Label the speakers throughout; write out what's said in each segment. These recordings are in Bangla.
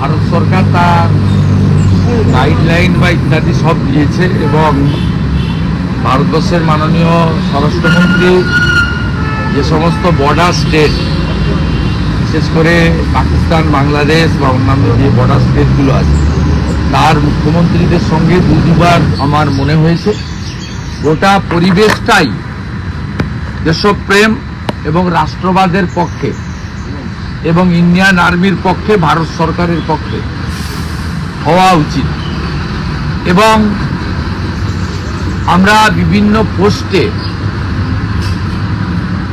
Speaker 1: ভারত সরকার তার গাইডলাইন বা ইত্যাদি সব দিয়েছে এবং ভারতবর্ষের মাননীয় স্বরাষ্ট্রমন্ত্রী যে সমস্ত বর্ডার স্টেট বিশেষ করে পাকিস্তান, বাংলাদেশ বা অন্যান্য যে বর্ডার স্টেটগুলো আছে, তার মুখ্যমন্ত্রীদের সঙ্গে দু দুবার আমার মনে হয়েছে, গোটা পরিবেশটাই দেশপ্রেম এবং রাষ্ট্রবাদের পক্ষে এবং ইন্ডিয়ান আর্মির পক্ষে, ভারত সরকারের পক্ষে হওয়া উচিত। এবং আমরা বিভিন্ন পোস্টে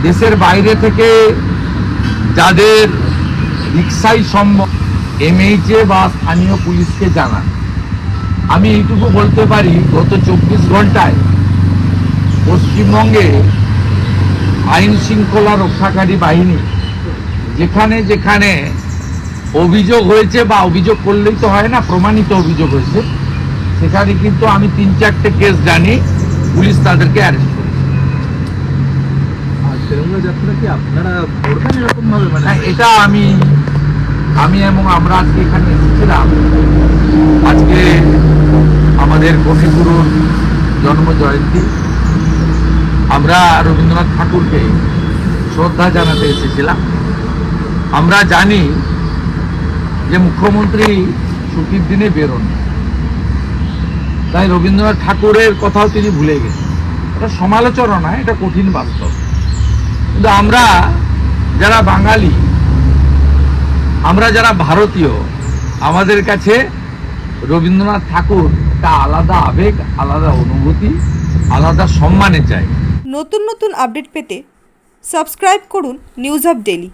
Speaker 1: দেশের বাইরে থেকে যাদের রিক্সাই সম্ভব এমএইচএ বা স্থানীয় পুলিশকে জানান। আমি এইটুকু বলতে পারি, গত চব্বিশ ঘন্টায় পশ্চিমবঙ্গে আইন শৃঙ্খলা রক্ষাকারী বাহিনী যেখানে যেখানে অভিযোগ হয়েছে বা অভিযোগ করলেই তো হয় না প্রমাণিত অভিযোগ হয়েছে সেখানে কিন্তু আমি তিন চারটে কেস জানি পুলিশ তাদেরকে অ্যারেস্ট
Speaker 2: মানে
Speaker 1: এটা আমি আমি এবং আমরা আজকে এখানে এসেছিলাম। আজকে আমাদের কবিগুরুর জন্ম জয়ন্তী আমরা রবীন্দ্রনাথ ঠাকুরকে শ্রদ্ধা জানাতে এসেছিলাম। আমরা জানি যে মুখ্যমন্ত্রী ছুটির দিনে বেরোন। তাই রবীন্দ্রনাথ ঠাকুরের কথাও তিনি ভুলে গেছেন। এটা সমালোচনা এটা কঠিন বাস্তব। কিন্তু আমরা যারা বাঙালি, আমরা যারা ভারতীয়, আমাদের কাছে রবীন্দ্রনাথ ঠাকুর একটা আলাদা আবেগ, আলাদা অনুভূতি, আলাদা সম্মানে চাই।
Speaker 3: নতুন নতুন আপডেট পেতে সাবস্ক্রাইব করুন নিউজ আপ ডেলি